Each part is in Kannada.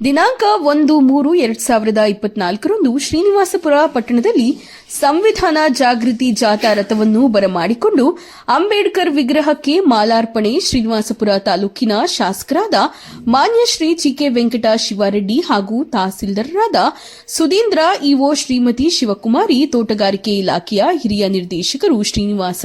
ದಿನಾಂಕ ಒಂದು ಮೂರು ಎರಡ್ ಸಾವಿರದ ಇಪ್ಪತ್ನಾಲ್ಕರಂದು ಶ್ರೀನಿವಾಸಪುರ ಪಟ್ಟಣದಲ್ಲಿ ಸಂವಿಧಾನ ಜಾಗೃತಿ ಜಾಥಾ ರಥವನ್ನು ಬರಮಾಡಿಕೊಂಡು ಅಂಬೇಡ್ಕರ್ ವಿಗ್ರಹಕ್ಕೆ ಮಾಲಾರ್ಪಣೆ ಶ್ರೀನಿವಾಸಪುರ ತಾಲೂಕಿನ ಶಾಸಕರಾದ ಮಾನ್ಯ ಶ್ರೀ ಚಿಕೆ ವೆಂಕಟ ಶಿವಾರೆಡ್ಡಿ ಹಾಗೂ ತಹಸೀಲ್ದಾರರಾದ ಸುಧೀಂದ್ರ ಇಒ ಶ್ರೀಮತಿ ಶಿವಕುಮಾರಿ, ತೋಟಗಾರಿಕೆ ಇಲಾಖೆಯ ಹಿರಿಯ ನಿರ್ದೇಶಕರು ಶ್ರೀನಿವಾಸ,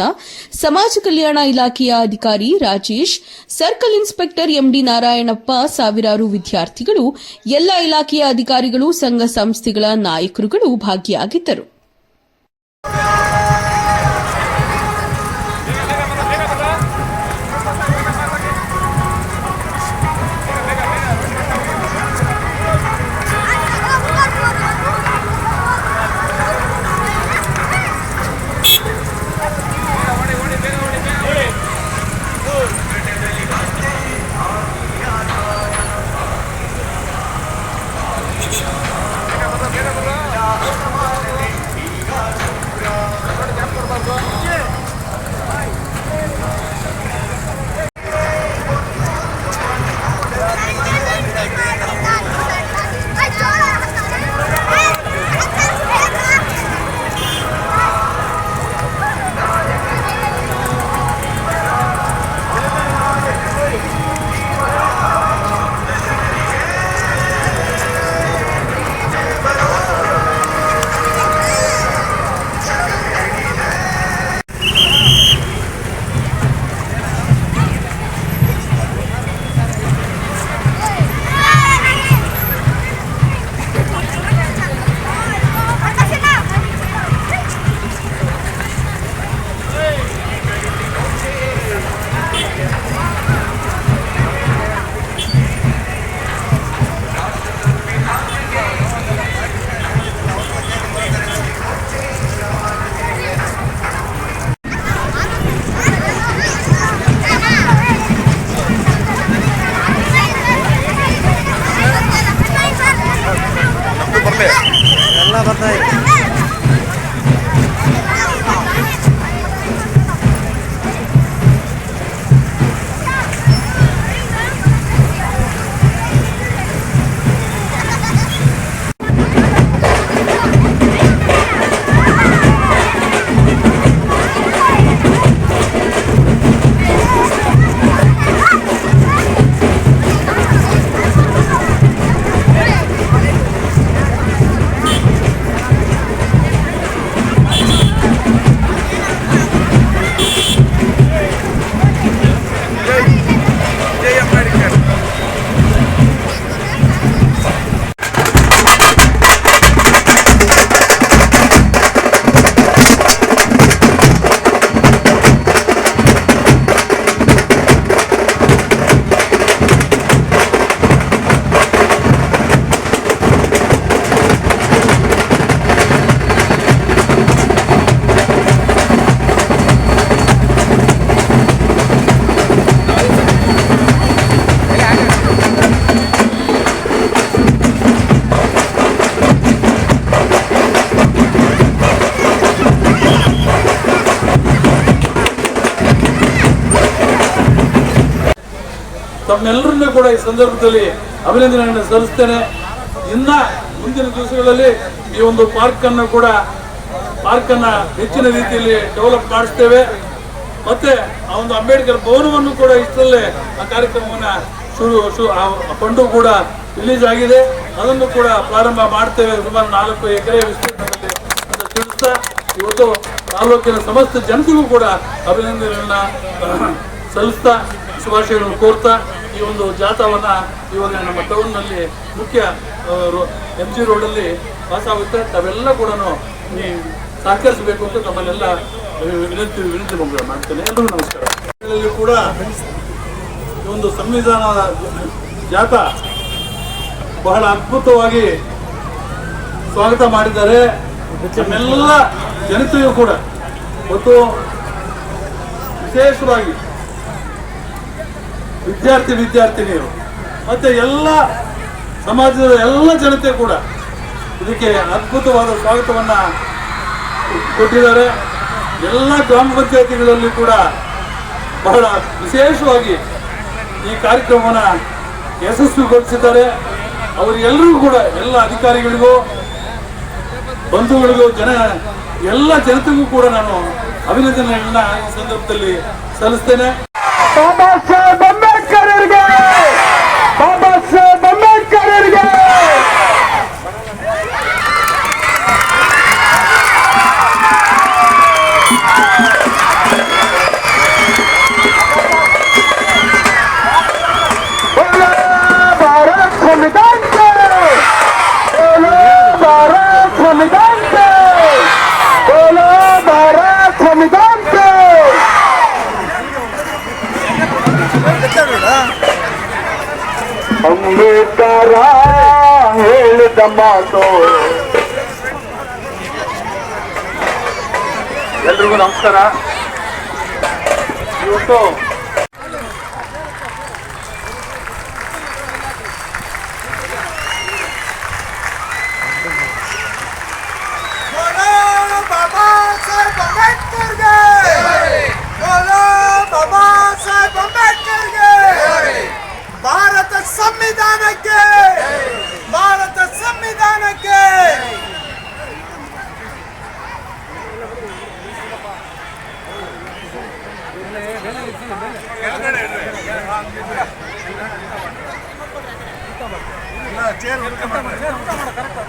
ಸಮಾಜ ಕಲ್ಯಾಣ ಇಲಾಖೆಯ ಅಧಿಕಾರಿ Rajesh, circle inspector MD Narayanappa, ಸಾವಿರಾರು ವಿದ್ಯಾರ್ಥಿಗಳು, ಎಲ್ಲ ಇಲಾಖೆಯ ಅಧಿಕಾರಿಗಳು, ಸಂಘ ಸಂಸ್ಥೆಗಳ ನಾಯಕರುಗಳು ಭಾಗಿಯಾಗಿದ್ದರು. ಎಲ್ಲ ತಮ್ಮೆಲ್ಲರನ್ನೂ ಕೂಡ ಈ ಸಂದರ್ಭದಲ್ಲಿ ಅಭಿನಂದನೆಯನ್ನು ಸಲ್ಲಿಸ್ತೇನೆ. ಇನ್ನ ಮುಂದಿನ ದಿವಸಗಳಲ್ಲಿ ಈ ಒಂದು ಪಾರ್ಕ್ ಅನ್ನು ಕೂಡ ಪಾರ್ಕ್ ಅನ್ನ ಹೆಚ್ಚಿನ ರೀತಿಯಲ್ಲಿ ಡೆವಲಪ್ ಮಾಡಿಸ್ತೇವೆ. ಮತ್ತೆ ಆ ಒಂದು ಅಂಬೇಡ್ಕರ್ ಭವನವನ್ನು ಕೂಡ ಇಷ್ಟರಲ್ಲೇ ಆ ಕಾರ್ಯಕ್ರಮವನ್ನ ಶುರು ಫಂಡು ಕೂಡ ರಿಲೀಸ್ ಆಗಿದೆ. ಅದನ್ನು ಕೂಡ ಪ್ರಾರಂಭ ಮಾಡ್ತೇವೆ. ಸುಮಾರು ನಾಲ್ಕು ಎಕರೆ ವಿಸ್ತೀರ್ಣದಲ್ಲಿ ತಿಳಿಸ್ತಾ, ಇವತ್ತು ತಾಲೂಕಿನ ಸಮಸ್ತ ಜನತೆಗೂ ಕೂಡ ಅಭಿನಂದನೆಗಳನ್ನ ಸಲ್ಲಿಸ್ತಾ, ಶುಭಾಶಯಗಳನ್ನು ಕೋರ್ತಾ ಈ ಒಂದು ಜಾಥಾವನ್ನ ಇವಾಗ ನಮ್ಮ ಟೌನ್ನಲ್ಲಿ ಮುಖ್ಯ ಎಂ ಜಿ ರೋಡಲ್ಲಿ ಪಾಸಾಗುತ್ತೆ. ತಾವೆಲ್ಲ ಕೂಡ ಸಹಕರಿಸಬೇಕು ಅಂತ ತಮ್ಮನ್ನೆಲ್ಲ ವಿನಂತಿ ವಿನಂತಿ ಮಾಡ್ತೇನೆ. ಎಲ್ಲರೂ ನಮಸ್ಕಾರ. ಕೂಡ ಈ ಒಂದು ಸಂವಿಧಾನ ಜಾಥಾ ಬಹಳ ಅದ್ಭುತವಾಗಿ ಸ್ವಾಗತ ಮಾಡಿದ್ದಾರೆ. ನಮ್ಮೆಲ್ಲ ಜನತೆಯೂ ಕೂಡ. ಮತ್ತು ವಿಶೇಷವಾಗಿ ವಿದ್ಯಾರ್ಥಿ, ವಿದ್ಯಾರ್ಥಿನಿಯರು. ಮತ್ತೆ ಎಲ್ಲ ಸಮಾಜದ ಎಲ್ಲ ಜನತೆ ಕೂಡ ಇದಕ್ಕೆ ಅದ್ಭುತವಾದ ಸ್ವಾಗತವನ್ನ ಕೊಟ್ಟಿದ್ದಾರೆ. ಎಲ್ಲ ಗ್ರಾಮ ಪಂಚಾಯತಿಗಳಲ್ಲಿ ಕೂಡ ಬಹಳ ವಿಶೇಷವಾಗಿ ಈ ಕಾರ್ಯಕ್ರಮವನ್ನು ಯಶಸ್ವಿಗೊಳಿಸಿದ್ದಾರೆ. ಅವರಿಗೆಲ್ಲರಿಗೂ ಕೂಡ ಎಲ್ಲ ಅಧಿಕಾರಿಗಳಿಗೂ, ಬಂಧುಗಳಿಗೂ, ಜನ, ಎಲ್ಲ ಜನತೆಗೂ ಕೂಡ ನಾನು ಅಭಿನಂದನೆಗಳನ್ನ ಈ ಸಂದರ್ಭದಲ್ಲಿ ಸಲ್ಲಿಸ್ತೇನೆ. ಹೇಳಿದ ಮಾತು ಎಲ್ರಿಗೂ ನಮಸ್ಕಾರ ಇವತ್ತು बोलो बाबा साहेब अंबेडकर மஸ்தானுக்கு கரெக்டா